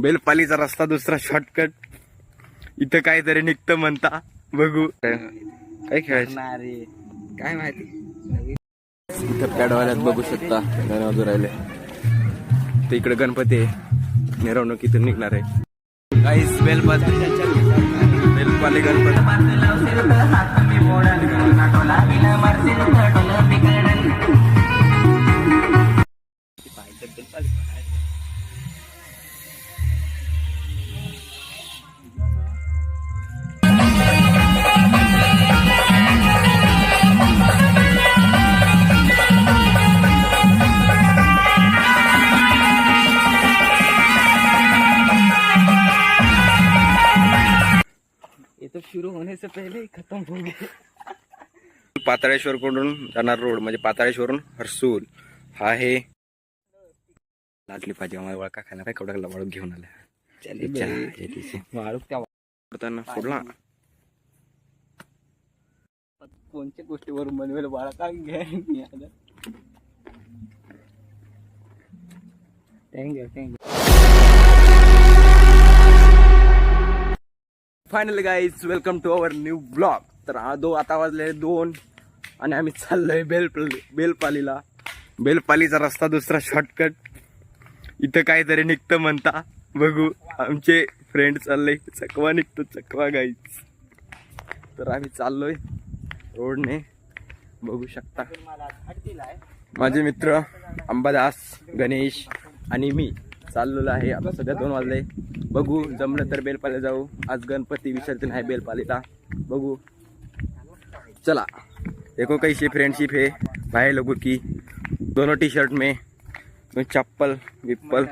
बेलपालीचा रस्ता दुसरा शॉर्टकट इथं काहीतरी निघतं म्हणता. बघू. काय खेळायचं? काय माहिती? इथं पॅडवाल्यात बघू शकता. वाजू राहिले. तर इकडे गणपती आहे. मिरवणूक इथून निघणार आहे. काहीच बेलपाली बेलपाली गणपती. से पहले ही खत्म हो गया। पाताळेश्वर कडून जाणार रोड म्हणजे पाताळेश्वरून हर्सूल. हा आहे लाटली पाहिजे आम्हाला वळका खायला. काय कवडा वाळूक घेऊन याची मारूक त्या फोडला कोणत्या गोष्टीवरून बनवेल बाळा का घ्या thank you thank you finally guys welcome to our new blog तर हा दो आता वाजले दोन आणि आम्ही चाललोय बेल बेलपालीला. बेलपालीचा रस्ता दुसरा शॉर्टकट इथं काहीतरी निघतं म्हणता. बघू आमचे फ्रेंड चालले. चकवा निघतो चकवा गाईज तर आम्ही चाललोय रोडने. बघू शकता. माझे मित्र अंबादास गणेश आणि मी. चाललेलो आहे. आता सध्या दोन वाजले. बघू जमलं तर बेलपालीला जाऊ. आज गणपती विसर्जन आहे बेलपालीला बघू. चला. देखो कैसी फ्रेंडशिप है भाई लोगों की. दोनों टी शर्ट में चप्पल विप्पल.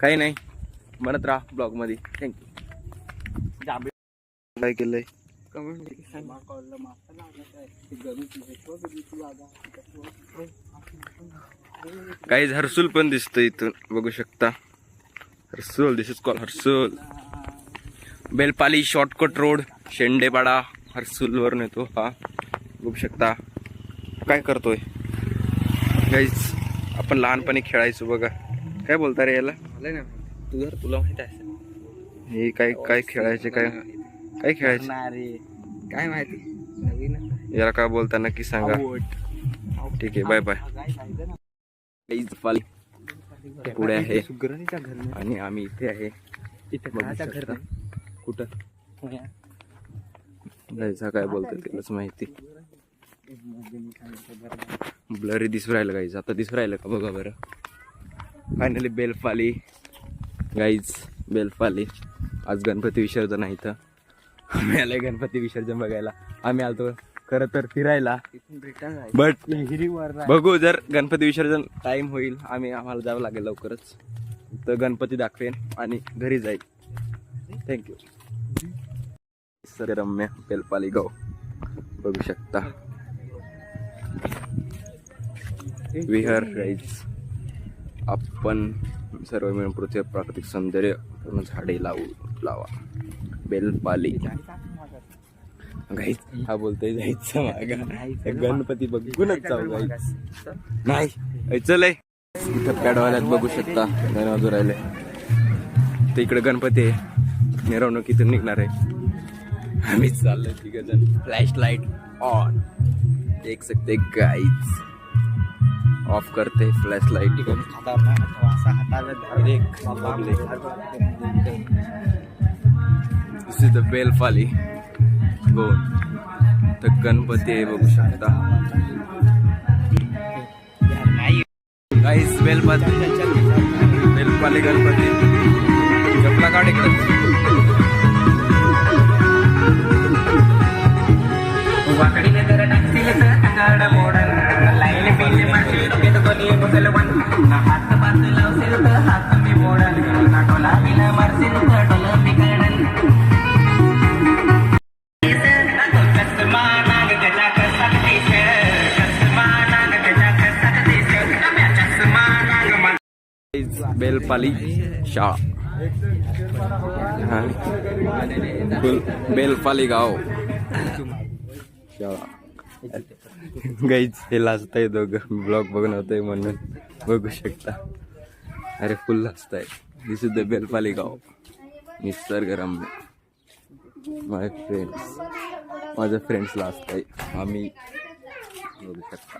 काही नाही. म्हणत राहा ब्लॉगमध्ये थँक्यू काय केलंय? काही हर्सूल पण दिसतं इथून बघू शकता. Harsul this is call Harsul. Belpali shortcut road Shendepada Harsul वरून येतो हा. बघू शकता. काय करतोय? काहीच आपण लहानपणी खेळायचो बघा. काय बोलता रे याला? तुझं तुला माहीत आहे. हे काय काय खेळायचे काय? काय खेळायचे? अरे काय माहिती? याला काय बोलता नक्की सांगा. ठीक आहे बाय बाय पुढे आहे. आणि आम्ही इथे आहे. कुठं? जायचा काय बोलतात त्यालाच माहिती. ब्लरी दिसू राहिलं गाईज आता दिसू राहिलं का? बघा बरं. फायनली बेलपाली गाईज बेलपाली आज गणपती विसर्जन आहे इथं. आम्ही आलोय गणपती विसर्जन बघायला. आम्ही आलतो खरं तर फिरायला. रिटर्न बट हिरीवर बघू जर गणपती विसर्जन टाइम होईल आम्ही आम्हाला जावं लागेल लवकरच. तर गणपती दाखवेन आणि घरी जाईल. थँक्यू सर रम्य बेलपाली गाव बघू शकता. विहार राईज आपण सर्व मिळून पृथ्वी प्राकृतिक सौंदर्य पूर्ण झाडे लावू लावा. बेलपाली. गाईच हा बोलतोय जायचं मागा. गणपती बघूनच जाऊ गाईच. नाही ऐ, चल ऐ. इथं पॅडवाल्यात बघू शकता. वाजू राहिले. तर इकडे गणपती आहे. मिरवणूक इथून निघणार आहे. आम्ही चाललोय तिघ जण फ्लॅश लाइट ऑन देख सकते गाईज ऑफ करते flash light this is the Belphali gone तर गणपती आहे बघू शकता. गाईस बेलपाली बेलपाली गणपती. चपला काढ इकडे. बेलपाली शाळा. बेलपाली गाव. शाळा. गाईज हे लाजताय दोघं. ब्लॉग बघून होतंय म्हणून. बघू शकता. अरे फुल असताय दिस इज द बेलपाली गाव. निसर्गरम्य. माय फ्रेंड्स माझ्या फ्रेंड्सला आहे आम्ही बघू शकता.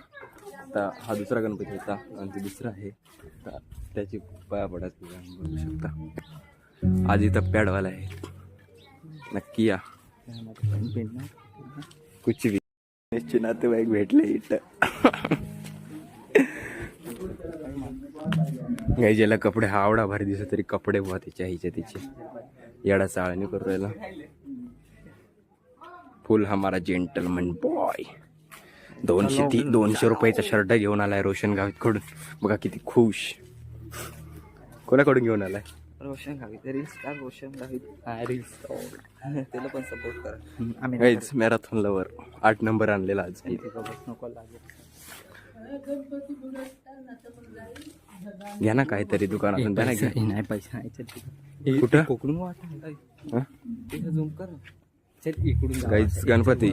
आता हा दुसरा गणपती होता. आणि ते दुसरा आहे. त्याची पाया पडत बघू शकता. आज इथं पॅडवाला आहे. नक्की या. कुछ भी. निश्चित नातेवाईक भेटले इथं. काही ज्याला कपडे हा आवडा भारी दिसत तरी कपडे बुवा त्याच्या हिच्या तिचे. येडा चाळणी करू राहिला. फुल हमारा जेंटलमन बॉय दोनशे ती दोनशे रुपयाचा शर्ट घेऊन आलाय रोशन गावीत कडून बघा किती खुश. कोणाकडून घेऊन आलाय? रोशन गावी. तरी स्टार रोशन गावी. त्याला पण सपोर्ट करा. आम्ही गाईज मॅरेथॉन लवर आठ नंबर आणलेला आज. नको लागेल. घ्या ना काहीतरी दुकानातून द्या ना. नाही पैसे नाही. कुठं? कोकणून वाटा हं? झूम कर. चल इकडून. गाईज गणपती.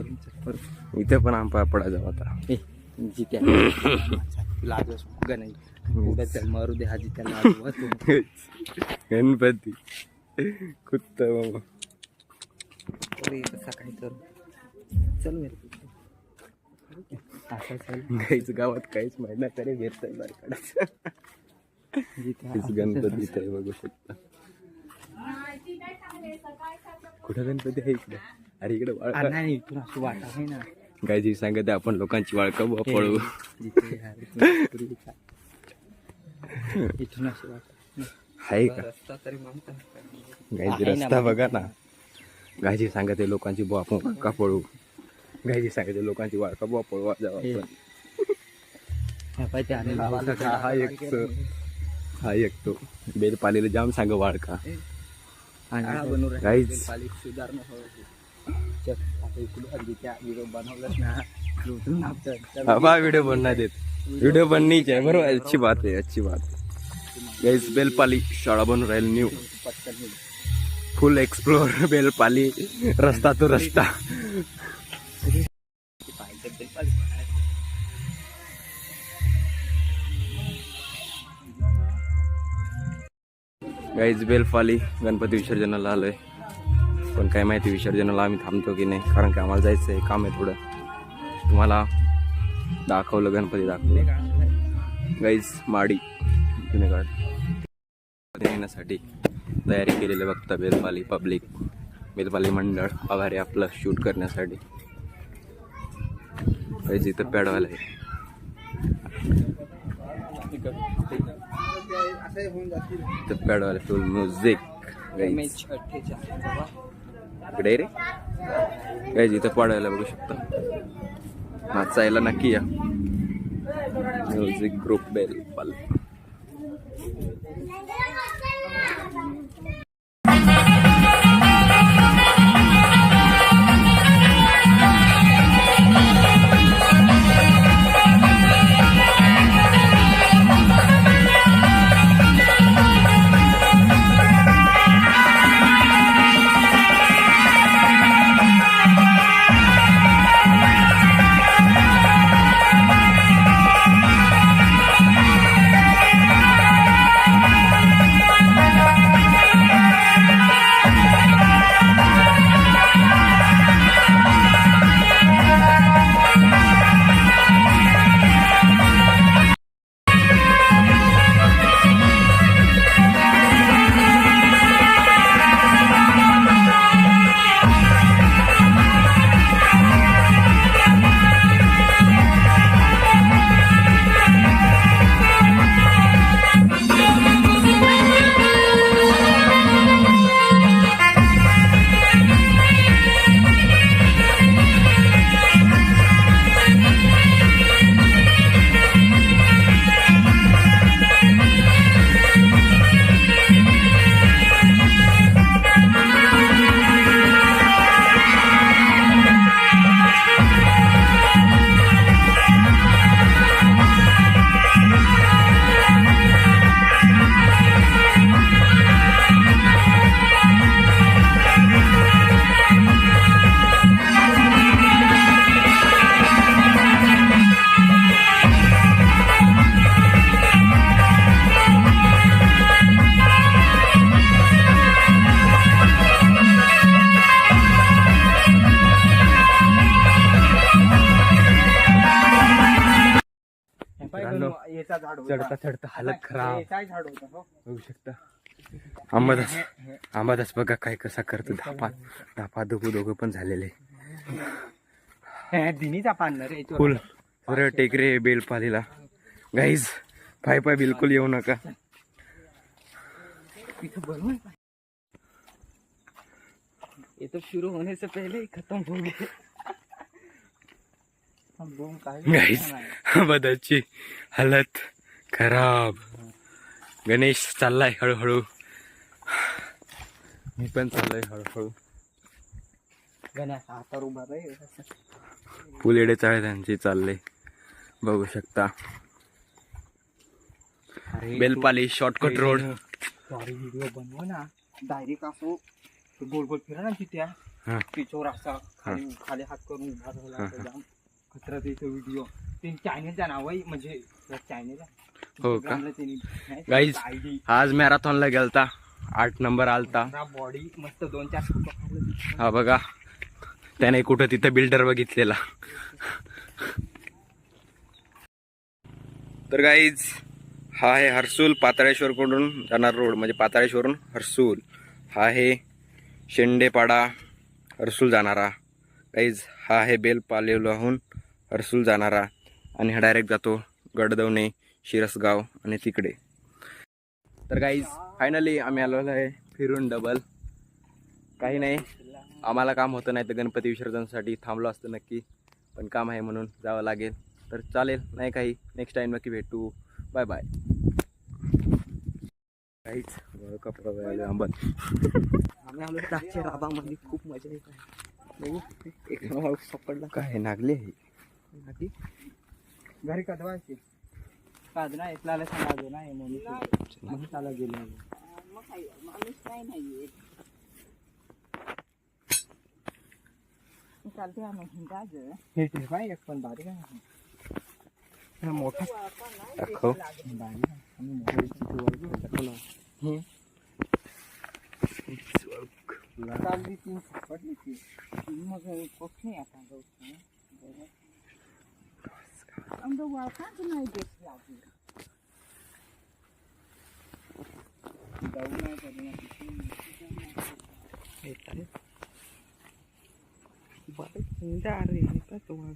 इथे पण आम पडा जाऊ आता. लाज गणाई उद्या चल मारू दे हा जित्या लाज वाचून. गणपती. कुत्त सकाळी चल गावात काहीच माहीत तरी गणपती बघू शकता. कुठं गणपती आहे इकडे? अरे इकडे वाळका. नाही वाटा आहे ना. गायजी सांगत आहे, आपण लोकांची वाळका पळू इथून अशी आहे का? रस्ता तरी गायजी आहे ना, रस्ता बघा ना. गायजी सांगत आहे, लोकांची बुवा आपण पळू. गायजी सांगत आहे, लोकांची वाळका बुवा पळवा जाऊ आपण. हा, हा, एक सर. हा एक तो. बेल पालेला जाम सांग वाळका आणि Guys. सुधारणा चल आता इकडून हल्ली त्या व्हिडिओ बनवलाच ना बनना देत. व्हिडिओ बननीच आहे बरोबर अच्छी बात आहे अच्छी बात है बेलपाली शाळा बनून राहील न्यू फुल एक्सप्लोर बेलपाली रस्ता तो रस्ता गाईज बेलपाली गणपती विसर्जनाला आलोय. पण काय माहिती विसर्जनाला आम्ही थांबतो की नाही? कारण की आम्हाला जायचं आहे काम आहे थोडं. तुम्हाला दाखवलं गणपती दाखवलं. गाईज माडी जुनेगाड. येण्यासाठी तयारी केलेली बघता बेलपाली पब्लिक बेलपाली मंडळ आभारी आपलं शूट करण्यासाठी. गाईज इथं पॅडवाला आहे. पॅडवाला फुल म्युझिक इकडे रे. गाईज इथं पडायला बघू शकता. नाचायला नक्की या. Music group bell やめて! चढता चढता हालत खराब. होऊ शकता. अंबादास अंबादास बघा काय कसा करतो. धापा धापा दोघं दोघं पण झालेले. दिनीचा पान रे याच्यावर. फुल. सरळ टेकरे बेलपालीला गाईज पाय पाय बिलकुल येऊ नका. ये तो शुरू होने से पहले ही खत्म हो गए अंबादासची हालत खराब. गणेश चाललाय हळूहळू. मी पण चाललोय हळूहळू. गण्या हातावर उभा रे फुलेडे चाळे त्यांचे चालले. बघू शकता. Belpali shortcut road sorry video बनव ना. डायरेक्ट असो गोल गोल फिरा ना तिथे. तिच्यावर असा खाली खाली हात करून उभा राहिला खतरा त्याचा व्हिडिओ ते चायनीजचा नाव आहे म्हणजे चायनीज हो का? आयडी आज मॅरेथॉनला गेलता. आठ नंबर आलता. बॉडी मस्त दोन चार हा बघा. त्याने कुठं तिथं बिल्डर बघितलेला. तर गाईज हा आहे हर्सूल पाताळेश्वरकडून जाणार रोड म्हणजे पाताळेश्वरून हर्सूल. हा आहे शेंडेपाडा हर्सूल जाणारा. गाईज हा आहे बेलपालेलाहून हर्सूल जाणारा. आणि हा डायरेक्ट जातो गडदवणे शिरसगाव आणि तिकडे. तर गाईज फायनली आम्ही आलेलो आहे फिरून डबल काही नाही आम्हाला काम होतं नाही तर गणपती विसर्जनासाठी थांबलो असतं नक्की. पण काम आहे म्हणून जावं लागेल. तर चालेल नाही काही. नेक्स्ट टाइम नक्की भेटू. बाय बाय काहीच कपडा आंबत आम्ही आलो द्राक्ष राबामध्ये. खूप मजा येत आहे. एक सापडला काय नागले आहे आधी घरी कधवायचे काद ना इथला सांगा नाही. म्हणून म्हणून त्याला गेलो हे ठेवा एक पण बारीक आहे. हा मोठा. दाखव. बारीक आहे. आम्ही मोठा इथे वळू. दाखव ना. हे. चालली ती सापडली ती मग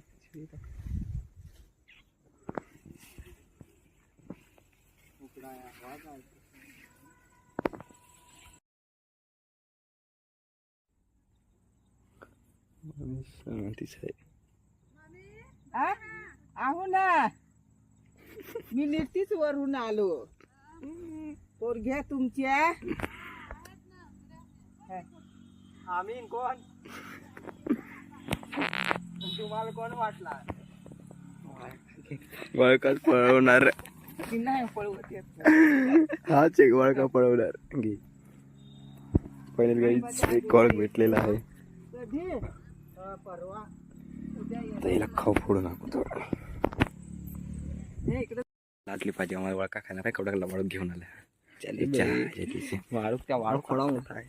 कोठ नाही आता गवत आ? आहो ना. मी नीतीच वरून आलो. पोरघ्या तुमच्या. आम्ही कोण? तुम्हाला कोण वाटला? वळकाच पळवणार. की नाही पळवत येत. हाच एक वळका पळवणार. घे. गाईज एक कॉल भेटलेला आहे. कधी? परवा. उद्या ये. आता याला खाऊ फोडू नको थोडा. हे लाटली पाहिजे आम्हाला वळका खायला काय कवडा वळत घेऊन आला. चले इच्छा बे. आहे तिची. वाळू त्या वाळू खोडा मोठा आहे.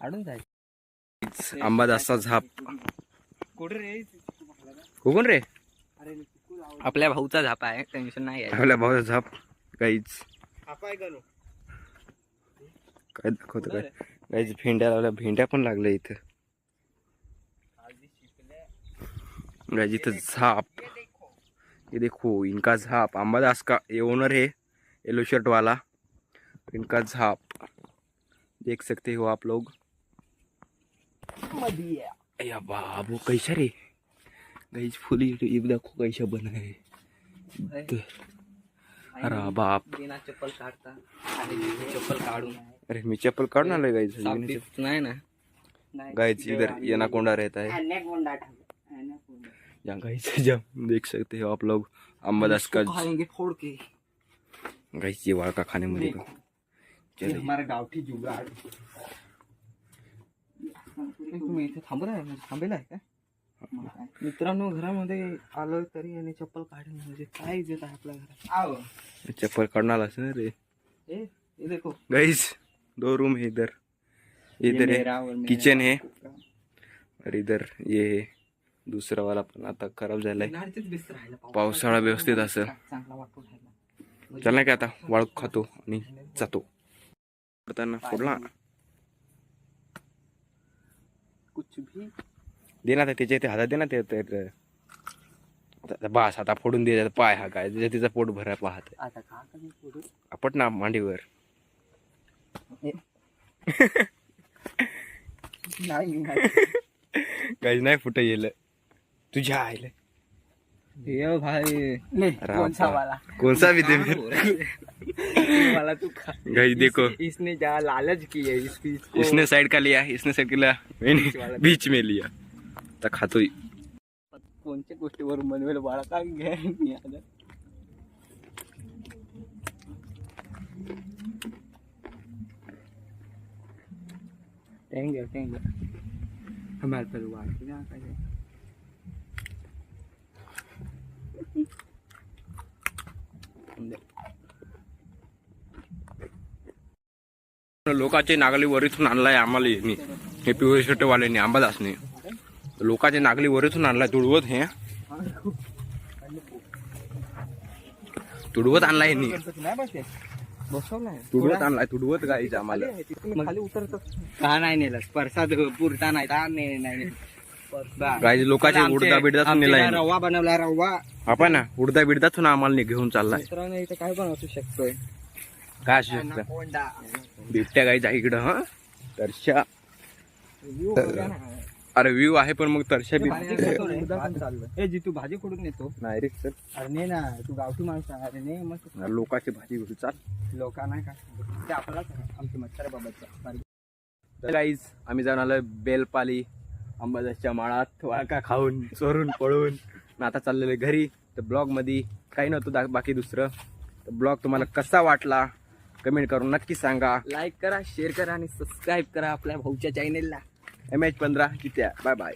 आडून जाय. आंबादासचा झाप. कुठे रे? कोण रे. आपल्या भाऊचा झापा आहे टेन्शन नाही आहे आपल्या भावाचा झाप गणू काय दाखवतो काय? गाईच भेंड्या लावल्या भेंड्या पण लागल्या इथं. गाईज इथं झाप ये देखो इनका झाप. अंबादास का ये ओनर है येलो शर्ट वाला. इनका झाप. देख सकते हो आप लोग. अया बाबू कैसा रे? गाइस फुल ये देखो कैसा बना है. अरे बाप. चप्पल काढता चप्पल काढून अरे मी चप्पल काढून आलोय सापीत नाही ना. गाइस इधर ये नाकोंडा रहता है. यहाँ गाइस जब देख सकते हो आप लोग अंबादास का खाएंगे फोड़ के। गाइस ये वाड़का खाने में देखो। ये चलो हमारा गावठी जुगाड। आहे थांबेला आहे का मित्रांनो घरामध्ये आलोय तरी आणि चप्पल काढून म्हणजे काय येत आहे आपल्या घरात चप्पल काढून आला ना रे? ए ये देखो। गाइस दो रूम है इधर। इधर है किचन है। का। और इधर ये है। दुसरावाला पण आता खराब झालाय. पावसाळा व्यवस्थित असेल. राहिला. चल नाही का आता वाळू खातो आणि जातो. फोडला. कुछ भी. दे ना त्याच्या इथे हातात दे ना ते ते- ते- बास आता फोडून दे पाय हा काय? त्याच्या तिचा पोट भराय पाहत आपट ना मांडीवर. नाही नाही. काही नाही फुट गेलं तुझ्या आईला. ये भाई. ले अरे कौन सा. वाला? कोणसा भी दे वाला तू खा देखो. इसने, इसने जा लालच की है इस चीज को इसने साइड का लिया इसने साइड का लिया. बीच में लिया. तर खातोय. कोणत्या गोष्टीवर मनवेल बाळा? का घ्या मी आता? टेंग गया टेंग हमारे पर ना करे लोकांचे नागली वरीतून आणलाय आम्हाला यांनी. हे पिवळे शर्ट वाल्याने आंबादासने. लोकांचे नागली वरीतून आणलाय तुडवत हे. तुडवत आणलाय तुडवत आणलाय तुडवत गाईच आम्हाला. तिथून खाली उतरत का नाही नेलं? प्रसाद पुरता नाही. गाईज लोकांचे बिडदा आमचे नेलाय रवा बनवला रवा. आपण ना उडदा बिडदाच आम्हाला नाही घेऊन चाललाय. मित्रांनो इथं काय पण असू शकतोय. काय असू शकतं? कोंडा. बिबट्या गाईच इकडं हा? तरशा. ना. अरे व्ह्यू आहे पण मग तरशा बी भाजी खातो रे. ए जी तू भाजी खोडून येतो नाही रे चल. अरे ने ना तू गावठी माणूस आहे. अरे ने मग लोकांची भाजी घेऊन चाल. लोक नाही का? ते आपलाच मच्छर बाबतचा तर गाईज आम्ही जाऊन आलोय बेलपाली अंबादासच्या माळात. वाळका खाऊन चोरून पळून. आणि आता चाललेलं घरी. तर ब्लॉगमध्ये काही नव्हतं दा- बाकी दुसरं. तर ब्लॉग तुम्हाला कसा वाटला? कमेंट करून नक्की सांगा. लाईक करा शेअर करा आणि सबस्क्राईब करा आपल्या भाऊच्या चॅनेलला एम एच पंधरा किती बाय बाय